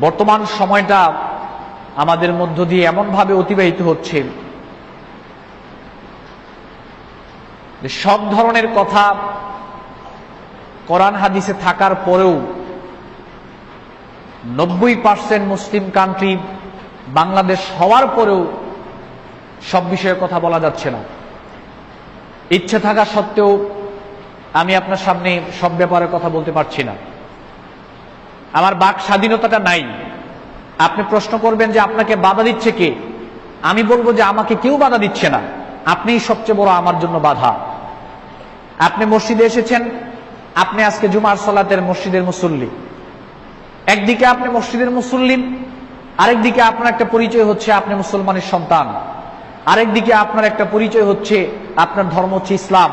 বর্তমান সময়টা আমাদের মধ্য দিয়ে এমনভাবে অতিবাহিত হচ্ছে সব ধরনের কথা কোরআন হাদিসে থাকার পরেও নব্বই পার্সেন্ট মুসলিম কান্ট্রি বাংলাদেশ হওয়ার পরেও সব বিষয়ে কথা বলা যাচ্ছে না। ইচ্ছে থাকা সত্ত্বেও আমি আপনার সামনে সব ব্যাপারে কথা বলতে পারছি না। আমার বাক স্বাধীনতাটা নাই। আপনি প্রশ্ন করবেন যে আপনাকে বাধা দিচ্ছে কে? আমি বলব যে আমাকে কেউ বাধা দিচ্ছে না। আপনিই সবচেয়ে বড় আমার জন্য বাধা। আপনি মসজিদে এসেছেন, আপনি আজকে জুমার সালাতের মসজিদের মুসল্লি। একদিকে আপনি মসজিদের মুসল্লিম, আরেকদিকে আপনার একটা পরিচয় হচ্ছে আপনি মুসলমানের সন্তান। আরেকদিকে আপনার একটা পরিচয় হচ্ছে আপনার ধর্ম হচ্ছে ইসলাম।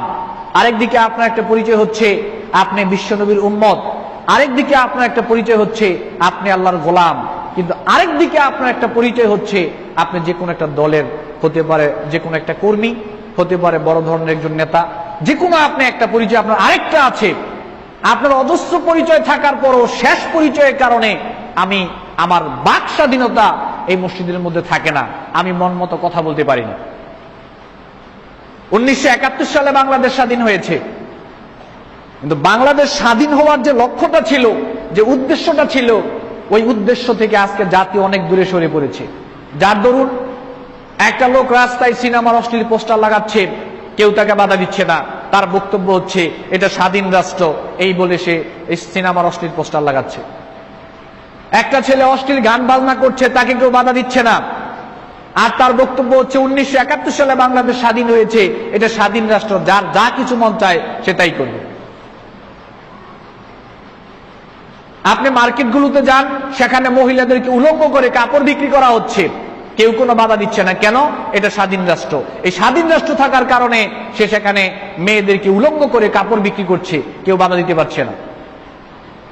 আরেকদিকে আপনার একটা পরিচয় হচ্ছে আপনি বিশ্বনবীর উম্মত। আরেকদিকে আপনার একটা পরিচয় হচ্ছে আপনি আল্লাহর গোলাম, কিন্তু আরেক দিকে আপনার একটা পরিচয় হচ্ছে আপনি যে কোনো একটা দলের, হতে পারে যে কোনো একটা কর্মী, হতে পারে বড় ধরনের একজন নেতা, যে কোনো আপনি একটা পরিচয় আপনার আরেকটা আছে। আপনার অজস্র পরিচয় থাকার পরও শেষ পরিচয়ের কারণে আমি আমার বাক স্বাধীনতা এই মসজিদের মধ্যে থাকে না। আমি মন মতো কথা বলতে পারি না। উনিশশো একাত্তর সালে বাংলাদেশ স্বাধীন হয়েছে। কিন্তু বাংলাদেশ স্বাধীন হওয়ার যে লক্ষ্যটা ছিল, যে উদ্দেশ্যটা ছিল, ওই উদ্দেশ্য থেকে আজকে জাতি অনেক দূরে সরে পড়েছে। যার দরুন একটা লোক রাস্তায় সিনেমার অশ্লীল পোস্টার লাগাচ্ছে, কেউ তাকে বাধা দিচ্ছে না। তার বক্তব্য হচ্ছে, এটা স্বাধীন রাষ্ট্র, এই বলে সে এই সিনেমার অশ্লীল পোস্টার লাগাচ্ছে। একটা ছেলে অশ্লীল গান বাজনা করছে, তাকে কেউ বাধা দিচ্ছে না। আর তার বক্তব্য হচ্ছে, উনিশশো একাত্তর সালে বাংলাদেশ স্বাধীন হয়েছে, এটা স্বাধীন রাষ্ট্র, যার যা কিছু মন চায় সেটাই করবে। আপনি মার্কেটগুলোতে যান, সেখানে মহিলাদেরকে উলঙ্গ করে কাপড় বিক্রি করা হচ্ছে। কেউ কোনো বাধা দিচ্ছে না। কেন? এটা স্বাধীন রাষ্ট্র। এই স্বাধীন রাষ্ট্র থাকার কারণে সে সেখানে মেয়েদেরকে উলঙ্গ করে কাপড় বিক্রি করছে। কেউ বাধা দিতে পারছে না।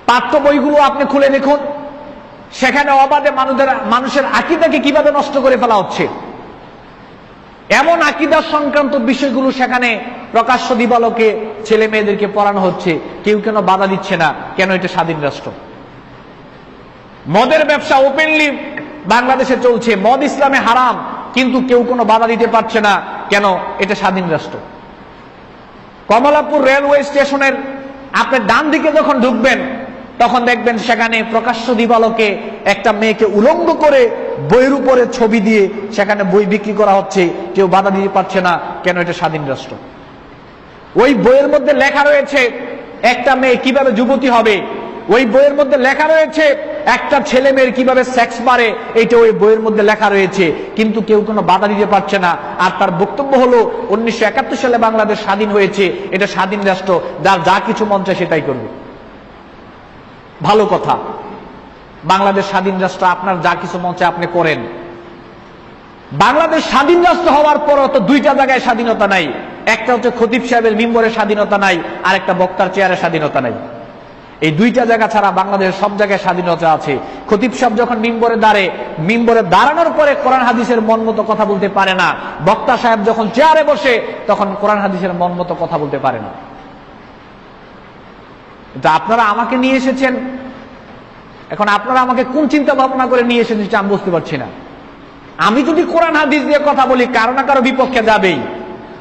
পাঠ্য বইগুলো আপনি খুলে দেখুন। সেখানে অবাধে মানুষের মানুষের আকিদাকে কীভাবে নষ্ট করে ফেলা হচ্ছে? এমন আকিদার সংক্রান্ত বিষয়গুলো সেখানে প্রকাশ্য দিবালকে ছেলে মেয়েদেরকে পড়ানো হচ্ছে। কেউ কেন বাধা দিচ্ছে না। কেন এটা স্বাধীন রাষ্ট্র? মদের ব্যবসা ওপেনলি বাংলাদেশে চলছে। মদ ইসলামে হারাম। কিন্তু কেউ কোনো বাধা দিতে পারছে না। কেন? এটা স্বাধীন রাষ্ট্র। কমলাপুর রেলওয়ে স্টেশনের আপনি ডান দিকে যখন ঢুকবেন তখন দেখবেন সেখানে প্রকাশ্য দিবালকে একটা মেয়েকে উলঙ্গ করে বইয়ের উপরে ছবি দিয়ে সেখানে বই বিক্রি করা হচ্ছে। কেউ বাধা দিতে পারছে না, কেন এটা স্বাধীন রাষ্ট্র? ওই বইয়ের মধ্যে লেখা রয়েছে, একটা মেয়ে কীভাবে যুবতী হবে? ওই বইয়ের মধ্যে লেখা রয়েছে, একটা ছেলে মেয়ের কীভাবে সেক্স পারে এটা ওই বইয়ের মধ্যে লেখা রয়েছে। কিন্তু কেউ কোনো বাধা দিতে পারছে না। আর তার বক্তব্য হলো, উনিশশো একাত্তর সালে বাংলাদেশ স্বাধীন হয়েছে, এটা স্বাধীন রাষ্ট্র, যার যা কিছু মন চায় সেটাই করবে। ভালো কথা। বাংলাদেশ স্বাধীন রাষ্ট্র, আপনার যা কিছু মঞ্চে আপনি করেন। বাংলাদেশ স্বাধীন রাষ্ট্র হওয়ার পর তো দুইটা জায়গায় স্বাধীনতা নাই। একটা হচ্ছে খতিব সাহেবের মিম্বরের স্বাধীনতা নাই, আর একটা বক্তার চেয়ারের স্বাধীনতা নাই। এই দুইটা জায়গা ছাড়া বাংলাদেশের সব জায়গায় স্বাধীনতা আছে। খতিব সাহেব যখন মিম্বরে দাঁড়ে, মিম্বরে দাঁড়ানোর পরে কোরআন হাদিসের মন মতো কথা বলতে পারে না। বক্তা সাহেব যখন চেয়ারে বসে, তখন কোরআন হাদিসের মন মতো কথা বলতে পারে না। কিন্তু আপনারা আমাকে নিয়ে এসেছেন। এখন আপনারা আমাকে কোন চিন্তা ভাবনা করে নিয়ে এসেছেন সেটা আমি বুঝতে পারছি না। আমি যদি কোরআন হাদিস দিয়ে কথা বলি, কারও না কারও বিপক্ষে যাবেই।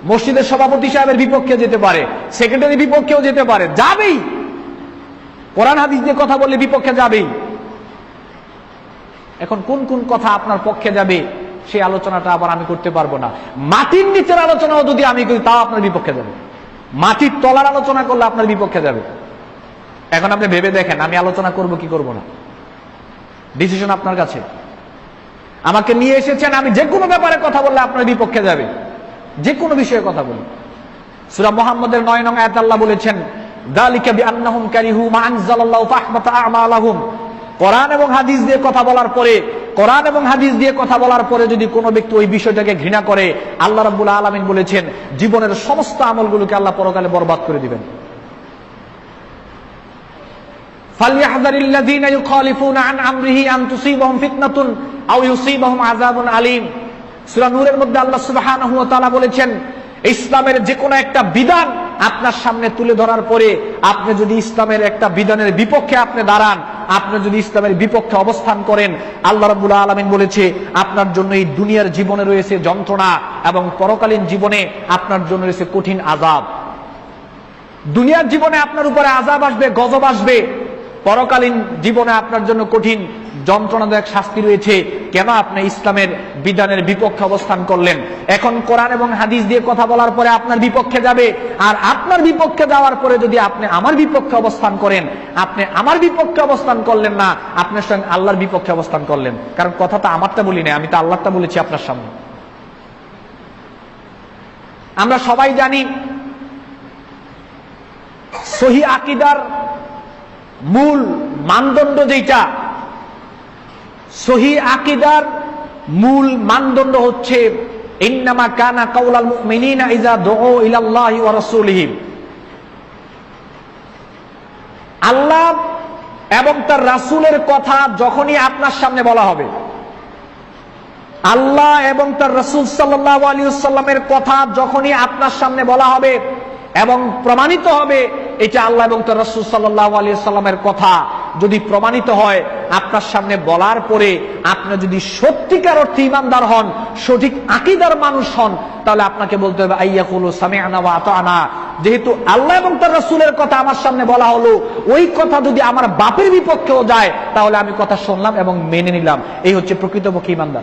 মসজিদের সভাপতি সাহেবের বিপক্ষে যেতে পারে, সেক্রেটারি বিপক্ষেও যেতে পারে, যাবেই। কোরআন হাদিস দিয়ে কথা বললে বিপক্ষে যাবেই। এখন কোন কোন কথা আপনার পক্ষে যাবে, সেই আলোচনাটা আবার আমি করতে পারব না। মাটির নিচের আলোচনাও যদি আমি করি, তাও আপনার বিপক্ষে যাবে। মাটির তলার আলোচনা করলে আপনার বিপক্ষে যাবে। এখন আপনি ভেবে দেখেন, আমি আলোচনা করব কি করব না। ডিসিশন আপনার কাছে। আমাকে নিয়ে এসেছেন, আমি যে কোনো ব্যাপারে কথা বললে আপনার বিপক্ষে যাবে। যে কোনো বিষয়ে কথা বলি সুরা মোহাম্মদের নয় নং আয়াত আল্লাহ বলেছেন, দালিকা বিআন্নাহুম কারিহু মা আনজালাল্লাহু ফাহবাতা আমালাহুম। কোরআন এবং হাদিস দিয়ে কথা বলার পরে, কোরআন এবং হাদিস দিয়ে কথা বলার পরে যদি কোনো ব্যক্তি ওই বিষয়টাকে ঘৃণা করে, আল্লাহ রাব্বুল আলামিন বলেছেন, জীবনের সমস্ত আমলগুলোকে আল্লাহ পরকালে বরবাদ করে দিবেন। ফালিয়াহদারিল্লাযীনা ইউখালিফুনা আন আমরিহি আন তুসিবাহুম মধ্যে আল্লাহ সুবহানাহু বলেছেন, ইসলামের যে কোনো একটা বিধান আপনার সামনে তুলে ধরার পরে আপনি যদি ইসলামের একটা বিধানের বিপক্ষে আপনি দাঁড়ান, আপনি যদি ইসলামের বিপক্ষে অবস্থান করেন, আল্লাহ রবুল্লা আলমিন বলেছে, আপনার জন্য এই দুনিয়ার জীবনে রয়েছে যন্ত্রণা এবং পরকালীন জীবনে আপনার জন্য রয়েছে কঠিন আজাব দুনিয়ার জীবনে আপনার উপরে আজাব আসবে, গজব আসবে। পরকালীন জীবনে আপনার জন্য কঠিন যন্ত্রণাদায়ক শাস্তি রয়েছে। কেন আপনি ইসলামের বিধানের বিপক্ষে অবস্থান করলেন? এখন কোরআন এবং হাদিস দিয়ে কথা বলার পরে আপনার বিপক্ষে যাবে। আর আপনার বিপক্ষে যাওয়ার পরে যদি আপনি আমার বিপক্ষে অবস্থান করেন, আপনি আমার বিপক্ষে অবস্থান করলেন না আপনার সঙ্গে আল্লাহর বিপক্ষে অবস্থান করলেন। কারণ কথা তো আমারটা বলি না আমি তো আল্লাহটা বলেছি আপনার সামনে। আমরা সবাই জানি সহি আকিদার মূল মানদণ্ড যেটা সহি আকিদার মূল মানদণ্ড হচ্ছে, ইন্নামা কানা কাউলাল মুমিনিনা ইজা দুউ ইলাল্লাহি ওয়া আল্লাহ এবং তার রাসূলের কথা যখনই আপনার সামনে বলা হবে, আল্লাহ এবং তার রসুল সাল্লাহ আলী সাল্লামের কথা যখনই আপনার সামনে বলা হবে এবং প্রমাণিত হবে এটা আল্লাহ এবং তার রসুল সাল্লাহ আলী সাল্লামের কথা। যদি প্রমাণিত হয়, আপনার সামনে বলার পরে আপনি যদি সত্যিকার অর্থে ইমানদার হন, সঠিক আকিদার মানুষ হন, তাহলে আপনাকে বলতে হবে, আইয়া কুলু সামিআনা ওয়া আতানা যেহেতু আল্লাহ এবং তার রসুলের কথা আমার সামনে বলা হলো, ওই কথা যদি আমার বাপের বিপক্ষেও যায়, তাহলে আমি কথা শুনলাম এবং মেনে নিলাম। এই হচ্ছে প্রকৃতপক্ষে ইমানদার।